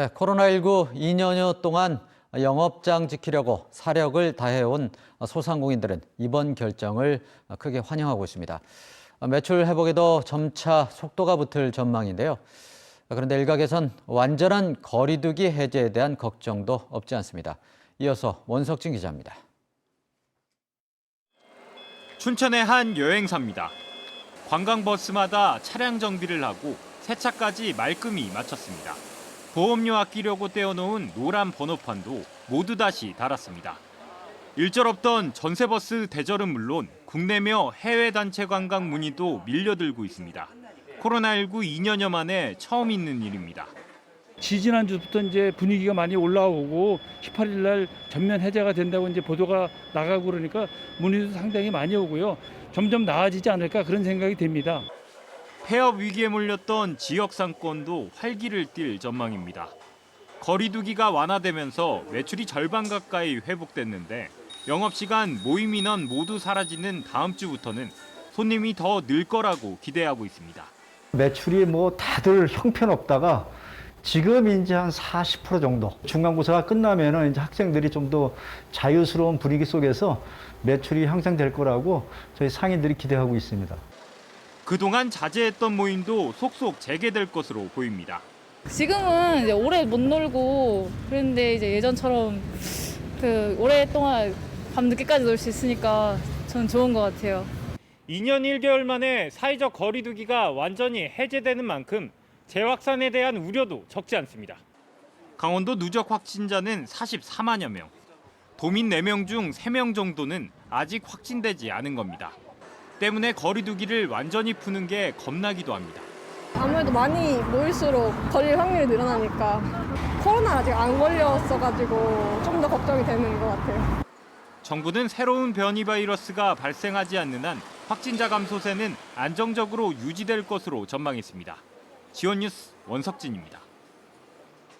네, 코로나19 2년여 동안 영업장 지키려고 사력을 다해온 소상공인들은 이번 결정을 크게 환영하고 있습니다. 매출 회복에도 점차 속도가 붙을 전망인데요. 그런데 일각에선 완전한 거리두기 해제에 대한 걱정도 없지 않습니다. 이어서 원석진 기자입니다. 춘천의 한 여행사입니다. 관광버스마다 차량 정비를 하고 세차까지 말끔히 마쳤습니다. 보험료 아끼려고 떼어놓은 노란 번호판도 모두 다시 달았습니다. 일절 없던 전세버스 대절은 물론 국내며 해외 단체 관광 문의도 밀려들고 있습니다. 코로나19 2년여 만에 처음 있는 일입니다. 지지난 주부터 이제 분위기가 많이 올라오고 18일 날 전면 해제가 된다고 이제 보도가 나가고 그러니까 문의도 상당히 많이 오고요. 점점 나아지지 않을까 그런 생각이 됩니다. 폐업 위기에 몰렸던 지역 상권도 활기를 띨 전망입니다. 거리두기가 완화되면서 매출이 절반 가까이 회복됐는데 영업시간 모임 인원 모두 사라지는 다음 주부터는 손님이 더 늘 거라고 기대하고 있습니다. 매출이 뭐 다들 형편없다가 지금 이제 한 40% 정도 중간고사가 끝나면은 이제 학생들이 좀 더 자유스러운 분위기 속에서 매출이 향상될 거라고 저희 상인들이 기대하고 있습니다. 그동안 자제했던 모임도 속속 재개될 것으로 보입니다. 지금은 이제 오래 못 놀고 그랬는데 이제 예전처럼 그 오랫동안 밤 늦게까지 놀 수 있으니까 저는 좋은 것 같아요. 2년 1개월 만에 사회적 거리두기가 완전히 해제되는 만큼 재확산에 대한 우려도 적지 않습니다. 강원도 누적 확진자는 44만여 명. 도민 4명 중 3명 정도는 아직 확진되지 않은 겁니다. 때문에 거리두기를 완전히 푸는 게 겁나기도 합니다. 아무래도 많이 모일수록 걸릴 확률이 늘어나니까 코로나 아직 안 걸렸어가지고 좀 더 걱정이 되는 것 같아요. 정부는 새로운 변이 바이러스가 발생하지 않는 한 확진자 감소세는 안정적으로 유지될 것으로 전망했습니다. 지원 뉴스 원석진입니다.